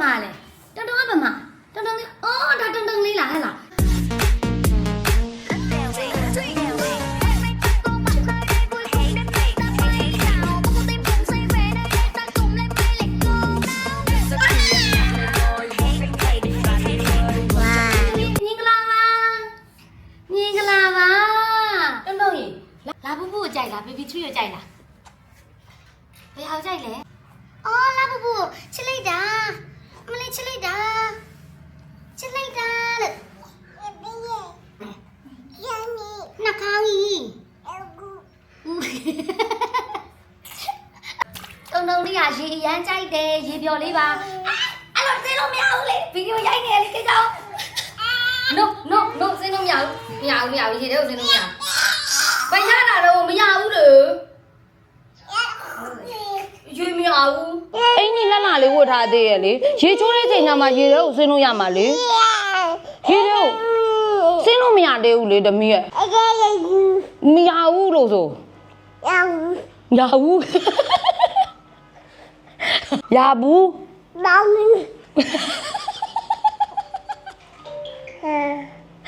မလဲတုံတုံကဗမာတုံတုံလေးအော်ဒါတုံတုံလေးလားဟဲ့လားဝါမင်္ဂလာပါမင်္ဂလာပါတုံတုံရေလာပူပူကိုကြိုက်လားဘေဘီထရီကိုကြိုက်လားဘယ်ဟာကိုကြိုက်လဲ အော်လာပူပူချစ် တုံတုံလေးကရေအရမ်းကြိုက်တယ်ရေပျော်လေးပါအဲ့လိုသိလို့မရဘူးလေဗီဒီယိုရိုက်နေလေကိစ္စ no no no စင်းလို့မရဘူးမရဘူးမရဘူးရေတဲ့ကိုစင်းလို့မရဘူးဘယ်ရတာတော့မရဘူးလေရေမရဘူးအင်းကြီးလှလှလေးဝတ်ထားသေးရဲ့လေရေချိုးတဲ့ချိန်ကျမှရေထဲကိုဆင်းလို့ရမှာလေရေထဲကိုဆင်းလို့မရသေးဘူးလေတမီးရဲ့မရဘူးလို့ဆို Yahu. Yahu? Yabu? Yabu.